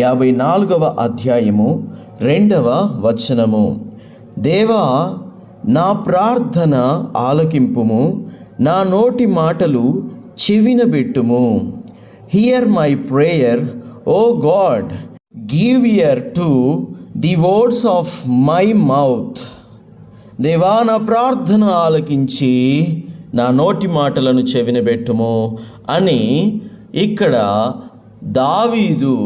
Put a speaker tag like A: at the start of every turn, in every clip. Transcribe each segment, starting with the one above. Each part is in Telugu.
A: యాభై నాలుగవ అధ్యాయము రెండవ వచనము. దేవా నా ప్రార్థన ఆలకింపుము నా నోటి మాటలు చెవినబెట్టుము. Hear my prayer O God give ear to the words of my mouth దేవా నా ప్రార్థన ఆలకించి నా నోటి మాటలను చెవినబెట్టుము అని ఇక్కడ దావీదు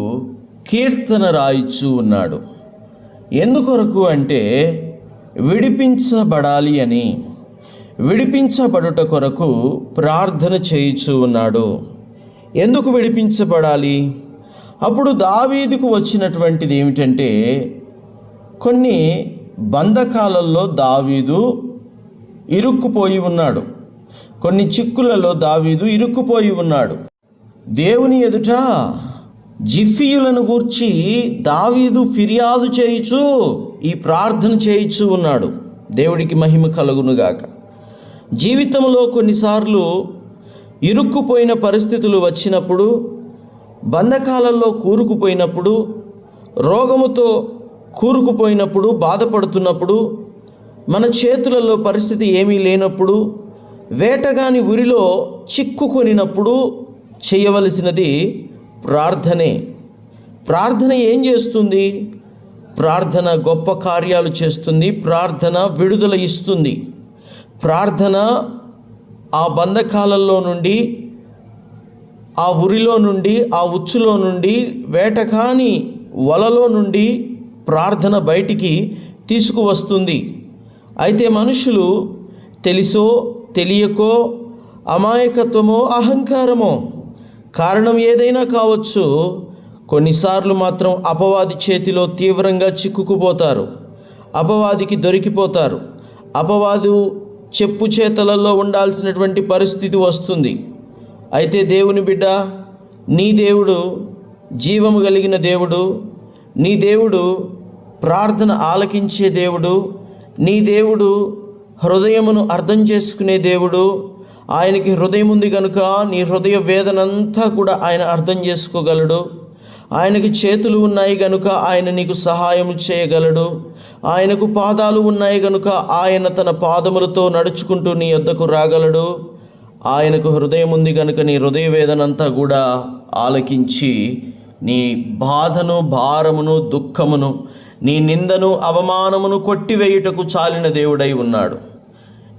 A: కీర్తన రాయిచూ ఉన్నాడు. ఎందుకొరకు అంటే విడిపించబడాలి అని. విడిపించబడుట కొరకు ప్రార్థన చేయుచూ ఉన్నాడు. ఎందుకు విడిపించబడాలి? అప్పుడు దావీదుకు వచ్చినటువంటిది ఏమిటంటే కొన్ని బంధకాలలో దావీదు ఇరుక్కుపోయి ఉన్నాడు. కొన్ని చిక్కులలో దావీదు ఇరుక్కుపోయి ఉన్నాడు. దేవుని ఎదుట జిఫీయులను గూర్చి దావీదు ఫిర్యాదు చేయుచు ఈ ప్రార్థన చేయుచు ఉన్నాడు. దేవుడికి మహిమ కలుగునుగాక. జీవితంలో కొన్నిసార్లు ఇరుక్కుపోయిన పరిస్థితులు వచ్చినప్పుడు బంధకాలలో కూరుకుపోయినప్పుడు రోగముతో కూరుకుపోయినప్పుడు బాధపడుతున్నప్పుడు మన చేతులలో పరిస్థితి ఏమీ లేనప్పుడు వేటగాని ఉరిలో చిక్కుకొనినప్పుడు చేయవలసినది ప్రార్థనే. ప్రార్థన ఏం చేస్తుంది? ప్రార్థన గొప్ప కార్యాలు చేస్తుంది ప్రార్థన విడుదల ఇస్తుంది. ప్రార్థన ఆ బంధకాలలో నుండి ఆ ఉరిలో నుండి ఆ ఉచ్చులో నుండి వేటకాని వలలో నుండి ప్రార్థన బయటికి తీసుకువస్తుంది. అయితే మనుషులు తెలుసో తెలియకో అమాయకత్వమో అహంకారమో కారణం ఏదైనా కావచ్చు కొన్నిసార్లు మాత్రం అపవాది చేతిలో తీవ్రంగా చిక్కుకుపోతారు అపవాదికి దొరికిపోతారు. అపవాదు చెప్పు చేతలలో ఉండాల్సినటువంటి పరిస్థితి వస్తుంది. అయితే దేవుని బిడ్డ నీ దేవుడు జీవము కలిగిన దేవుడు నీ దేవుడు ప్రార్థన ఆలకించే దేవుడు నీ దేవుడు హృదయమును అర్థం చేసుకునే దేవుడు ఆయనకి హృదయం ఉంది కనుక నీ హృదయ వేదనంతా కూడా ఆయన అర్థం చేసుకోగలడు. ఆయనకి చేతులు ఉన్నాయి గనుక ఆయన నీకు సహాయం చేయగలడు. ఆయనకు పాదాలు ఉన్నాయి గనుక ఆయన తన పాదములతో నడుచుకుంటూ నీ యొద్దకు రాగలడు. ఆయనకు హృదయం ఉంది కనుక నీ హృదయ వేదనంతా కూడా ఆలకించి నీ బాధను భారమును దుఃఖమును నీ నిందను అవమానమును కొట్టివేయుటకు చాలిన దేవుడై ఉన్నాడు.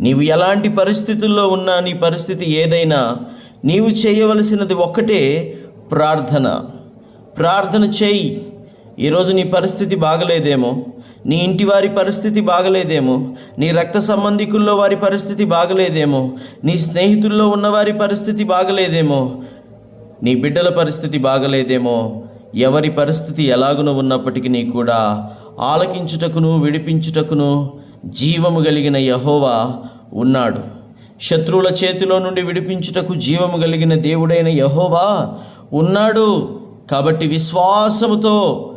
A: నీవు ఎలాంటి పరిస్థితుల్లో ఉన్నా నీ పరిస్థితి ఏదైనా నీవు చేయవలసినది ఒక్కటే ప్రార్థన. ప్రార్థన చేయి. ఈరోజు నీ పరిస్థితి బాగలేదేమో. నీ ఇంటి వారి పరిస్థితి బాగలేదేమో. నీ రక్త సంబంధికుల్లో వారి పరిస్థితి బాగలేదేమో. నీ స్నేహితుల్లో ఉన్నవారి పరిస్థితి బాగలేదేమో. నీ బిడ్డల పరిస్థితి బాగలేదేమో. ఎవరి పరిస్థితి ఎలాగున ఉన్నప్పటికీ కూడా ఆలకించుటకును విడిపించుటకును జీవము కలిగిన యహోవా ఉన్నాడు. శత్రువుల చేతిలో నుండి విడిపించుటకు జీవము కలిగిన దేవుడైన యహోవా ఉన్నాడు. కాబట్టి విశ్వాసముతో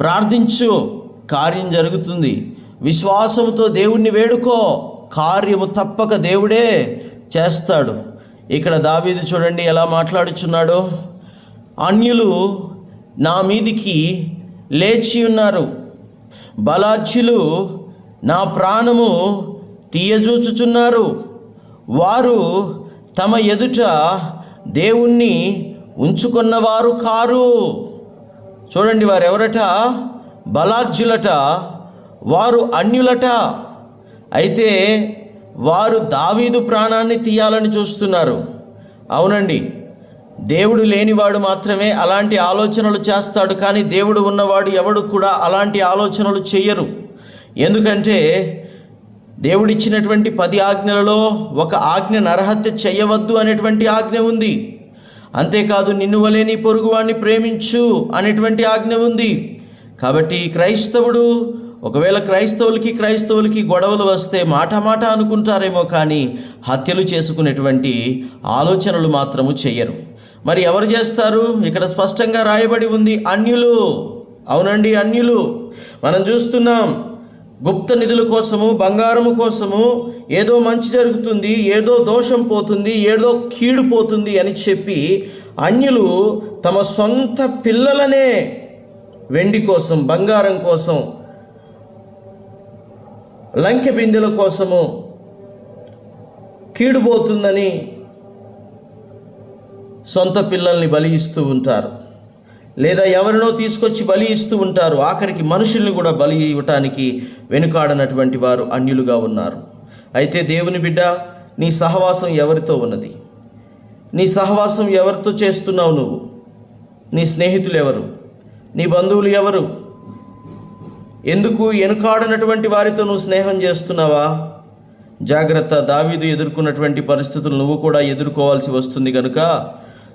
A: ప్రార్థించు. కార్యం జరుగుతుంది. విశ్వాసముతో దేవుణ్ణి వేడుకో. కార్యము తప్పక దేవుడే చేస్తాడు. ఇక్కడ దావీదు చూడండి ఎలా మాట్లాడుచున్నాడో. అన్యులు నా మీదికి లేచి ఉన్నారు. బలాచ్యులు నా ప్రాణము తీయజూచుచున్నారు. వారు తమ ఎదుట దేవుణ్ణి ఉంచుకున్నవారు కారు. చూడండి వారు ఎవరట బలార్జులట వారు అన్యులట. అయితే వారు దావీదు ప్రాణాన్ని తీయాలని చూస్తున్నారు. అవునండి. దేవుడు లేనివాడు మాత్రమే అలాంటి ఆలోచనలు చేస్తాడు కానీ దేవుడు ఉన్నవాడు ఎవడు కూడా అలాంటి ఆలోచనలు చెయ్యరు ఎందుకంటే దేవుడిచ్చినటువంటి పది ఆజ్ఞలలో ఒక ఆజ్ఞ నరహత్య చేయవద్దు అనేటువంటి ఆజ్ఞ ఉంది. అంతేకాదు నిన్ను వలే నీ పొరుగువాణ్ణి ప్రేమించు అనేటువంటి ఆజ్ఞ ఉంది. కాబట్టి క్రైస్తవుడు ఒకవేళ క్రైస్తవులకి క్రైస్తవులకి గొడవలు వస్తే మాట మాట అనుకుంటారేమో కానీ హత్యలు చేసుకునేటువంటి ఆలోచనలు మాత్రము చెయ్యరు. మరి ఎవరు చేస్తారు? ఇక్కడ స్పష్టంగా రాయబడి ఉంది అన్యులు. అవునండి అన్యులు. మనం చూస్తున్నాం గుప్త నిధుల కోసము బంగారము కోసము ఏదో మంచి జరుగుతుంది ఏదో దోషం పోతుంది ఏదో కీడు పోతుంది అని చెప్పి అన్యులు తమ సొంత పిల్లలనే వెండి కోసం బంగారం కోసం లంకె బిందెల కోసము కీడుపోతుందని సొంత పిల్లల్ని బలి ఇస్తూ ఉంటారు. లేదా ఎవరినో తీసుకొచ్చి బలి ఇస్తూ ఉంటారు. ఆఖరికి మనుషుల్ని కూడా బలి ఇవ్వటానికి వెనుకాడనటువంటి వారు అన్యులుగా ఉన్నారు. అయితే దేవుని బిడ్డ నీ సహవాసం ఎవరితో ఉన్నది? నీ సహవాసం ఎవరితో చేస్తున్నావు నువ్వు? నీ స్నేహితులు ఎవరు? నీ బంధువులు ఎవరు? ఎందుకు వెనుకాడనటువంటి వారితో నువ్వు స్నేహం చేస్తున్నావా? జాగ్రత్త దావీదు ఎదుర్కొన్నటువంటి పరిస్థితులు నువ్వు కూడా ఎదుర్కోవాల్సి వస్తుంది కనుక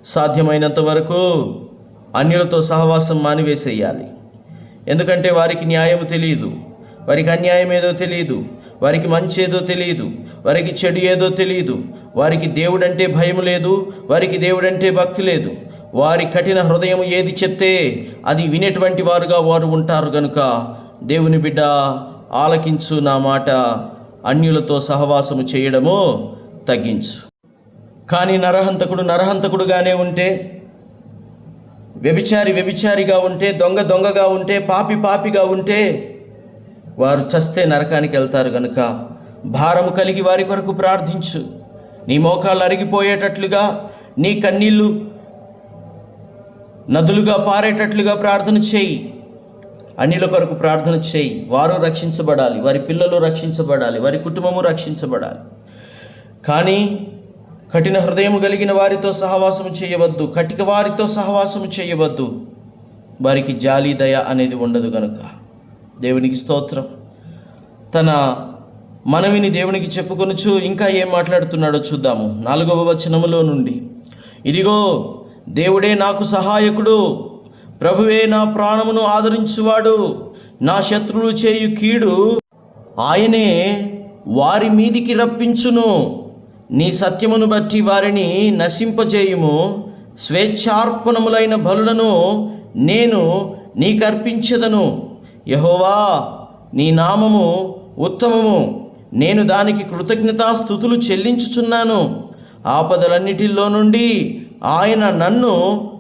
A: సాధ్యమైనంత వరకు అన్యులతో సహవాసం మానివేసేయాలి. ఎందుకంటే వారికి న్యాయం తెలియదు వారికి అన్యాయం ఏదో తెలియదు వారికి మంచి ఏదో తెలియదు వారికి చెడు ఏదో తెలియదు వారికి దేవుడంటే భయం లేదు. వారికి దేవుడంటే భక్తి లేదు. వారి కఠిన హృదయం ఏది చెప్తే అది వినేటువంటి వారుగా వారు ఉంటారు గనుక దేవుని బిడ్డ ఆలకించు నా మాట. అన్యులతో సహవాసము చేయడము తగ్గించు. కానీ నరహంతకుడు నరహంతకుడుగానే ఉంటే వ్యభిచారి వ్యభిచారిగా ఉంటే దొంగ దొంగగా ఉంటే పాపి పాపిగా ఉంటే వారు చస్తే నరకానికి వెళ్తారు గనుక భారము కలిగి వారి కొరకు ప్రార్థించు. నీ మోకాళ్ళు అరిగిపోయేటట్లుగా నీ కన్నీళ్ళు నదులుగా పారేటట్లుగా ప్రార్థన చేయి. అన్నిల కొరకు ప్రార్థన చేయి. వారు రక్షించబడాలి. వారి పిల్లలు రక్షించబడాలి. వారి కుటుంబము రక్షించబడాలి. కానీ కఠిన హృదయము కలిగిన వారితో సహవాసము చేయవద్దు. కటిక వారితో సహవాసము చేయవద్దు. వారికి జాలి దయ అనేది ఉండదు గనుక. దేవునికి స్తోత్రం. తన మనవిని దేవునికి చెప్పుకొనుచు ఇంకా ఏం మాట్లాడుతున్నాడో చూద్దాము. నాలుగవ వచనములో నుండి. ఇదిగో దేవుడే నాకు సహాయకుడు. ప్రభువే నా ప్రాణమును ఆదరించువాడు. నా శత్రువులు చేయు కీడు ఆయనే వారి మీదికి రప్పించును. నీ సత్యమును బట్టి వారిని నశింపజేయుము. స్వేచ్ఛార్పణములైన బలులను నేను నీకర్పించదను. యహోవా నీ నామము ఉత్తమము. నేను దానికి కృతజ్ఞతాస్థుతులు చెల్లించుచున్నాను. ఆపదలన్నిటిలో నుండి ఆయన నన్ను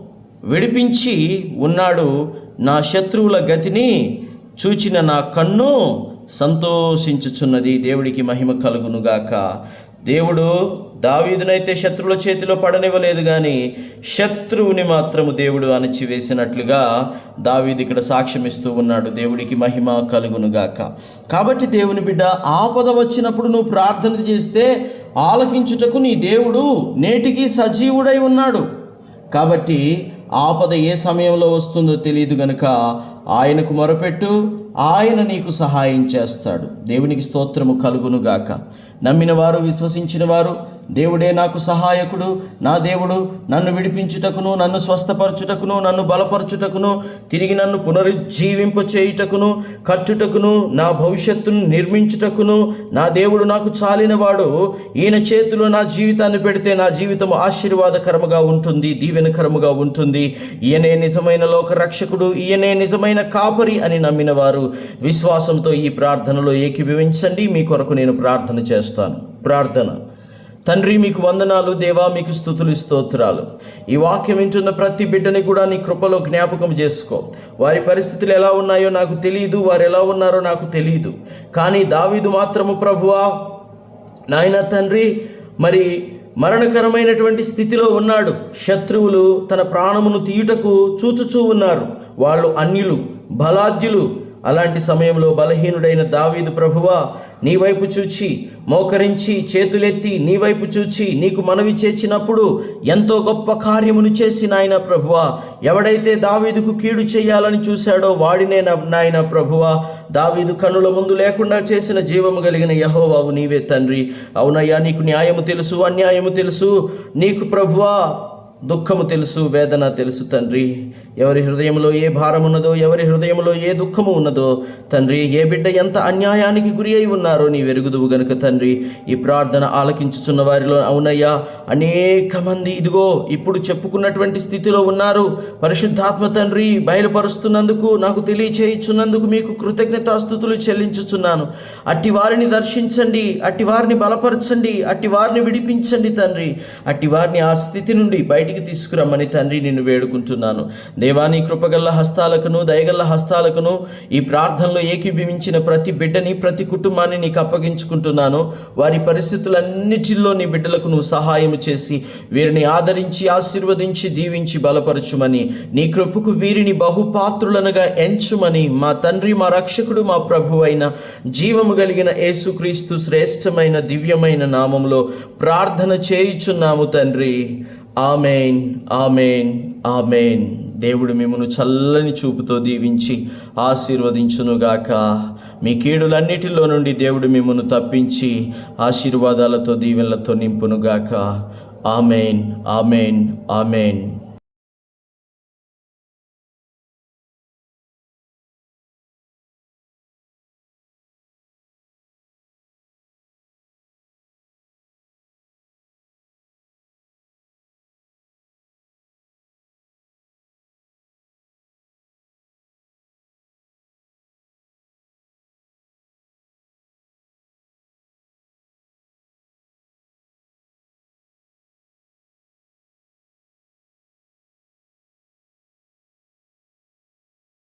A: విడిపించి ఉన్నాడు. నా శత్రువుల గతిని చూచిన నా కన్ను సంతోషించుచున్నది. దేవుడికి మహిమ కలుగునుగాక. దేవుడు దావీదునైతే శత్రువుల చేతిలో పడనివ్వలేదు కానీ శత్రువుని మాత్రము దేవుడు అణచివేసినట్లుగా దావీదు ఇక్కడ సాక్ష్యమిస్తూ ఉన్నాడు. దేవుడికి మహిమ కలుగునుగాక. కాబట్టి దేవుని బిడ్డ ఆపద వచ్చినప్పుడు నువ్వు ప్రార్థన చేస్తే ఆలకించుటకు నీ దేవుడు నేటికి సజీవుడై ఉన్నాడు. కాబట్టి ఆపద ఏ సమయంలో వస్తుందో తెలియదు గనుక ఆయనకు మొరపెట్టు ఆయన నీకు సహాయం చేస్తాడు. దేవునికి స్తోత్రము కలుగునుగాక. నమ్మిన వారు విశ్వసించిన వారు దేవుడే నాకు సహాయకుడు నా దేవుడు నన్ను విడిపించుటకును నన్ను స్వస్థపరచుటకును నన్ను బలపరచుటకును తిరిగి నన్ను పునరుజ్జీవింప చేయుటకును కట్టుటకును నా భవిష్యత్తును నిర్మించుటకును నా దేవుడు నాకు చాలినవాడు. ఈయన చేతిలో నా జీవితాన్ని పెడితే నా జీవితం ఆశీర్వాదకరముగా ఉంటుంది దీవెనకరముగా ఉంటుంది. ఈయనే నిజమైన లోక రక్షకుడు ఈయనే నిజమైన కాపరి అని నమ్మిన వారు విశ్వాసంతో ఈ ప్రార్థనలో ఏకీభవించండి మీ కొరకు నేను ప్రార్థన చేస్తాను. ప్రార్థన. తండ్రి మీకు వందనాలు. దేవా మీకు స్థుతులు స్తోత్రాలు. ఈ వాక్యం వింటున్న ప్రతి బిడ్డని కూడా నీ కృపలో జ్ఞాపకం చేసుకో. వారి పరిస్థితులు ఎలా ఉన్నాయో నాకు తెలియదు వారు ఎలా ఉన్నారో నాకు తెలియదు కానీ దావీదు మాత్రము ప్రభువా నాయన తండ్రి మరి మరణకరమైనటువంటి స్థితిలో ఉన్నాడు. శత్రువులు తన ప్రాణమును తీయుటకు చూచుచూ ఉన్నారు. వాళ్ళు అన్యులు బలాద్యులు అలాంటి సమయంలో బలహీనుడైన దావీదు ప్రభువా నీ వైపు చూచి మోకరించి చేతులెత్తి నీ వైపు చూచి నీకు మనవి చేసినప్పుడు ఎంతో గొప్ప కార్యమును చేసి నాయన ప్రభువా ఎవడైతే దావీదుకు కీడు చేయాలని చూశాడో వాడినే నాయన ప్రభువా దావీదు కనుల ముందు లేకుండా చేసిన జీవము కలిగిన యహోవావు నీవే తండ్రి. అవునయ్యా నీకు న్యాయము తెలుసు అన్యాయము తెలుసు. నీకు ప్రభువా దుఃఖము తెలుసు వేదన తెలుసు తండ్రి. ఎవరి హృదయంలో ఏ భారం ఉన్నదో ఎవరి హృదయంలో ఏ దుఃఖము ఉన్నదో తండ్రి ఏ బిడ్డ ఎంత అన్యాయానికి గురి అయి ఉన్నారో నీ వెరుగుదువు గనుక తండ్రి. ఈ ప్రార్థన ఆలకించుచున్న వారిలో అవునయ్యా అనేక మంది ఇదిగో ఇప్పుడు చెప్పుకున్నటువంటి స్థితిలో ఉన్నారు. పరిశుద్ధాత్మ తండ్రి బయలుపరుస్తున్నందుకు నాకు తెలియచేయుచున్నందుకు మీకు కృతజ్ఞతాస్థుతులు చెల్లించుచున్నాను. అట్టి వారిని దర్శించండి అట్టి వారిని బలపరచండి అట్టి వారిని విడిపించండి తండ్రి. అట్టి వారిని ఆ స్థితి నుండి బయట బయటికి తీసుకురమ్మని తండ్రి నిన్ను వేడుకుంటున్నాను. దేవాని కృపగల్ల హస్తాలకును దయగల్ల హస్తాలకును ఈ ప్రార్థనలో ఏకీభవించిన ప్రతి బిడ్డని ప్రతి కుటుంబాన్ని నీకు అప్పగించుకుంటున్నాను. వారి పరిస్థితులన్నిటిలో నీ బిడ్డలకు నువ్వు సహాయం చేసి వీరిని ఆదరించి ఆశీర్వదించి దీవించి బలపరచుమని నీ కృపకు వీరిని బహుపాత్రులనుగా ఎంచుమని మా తండ్రి మా రక్షకుడు మా ప్రభు అయిన జీవము కలిగిన యేసుక్రీస్తు శ్రేష్టమైన దివ్యమైన నామంలో ప్రార్థన చేయుచున్నాము తండ్రి. ఆమెన్ ఆమెన్ ఆమెన్. దేవుడు మిమ్మను చల్లని చూపుతో దీవించి ఆశీర్వదించునుగాక. మీ కీడులన్నిటిలో నుండి దేవుడు మిమ్మను తప్పించి ఆశీర్వాదాలతో దీవెనలతో నింపునుగాక. ఆమెన్ ఆమెన్ ఆమెన్.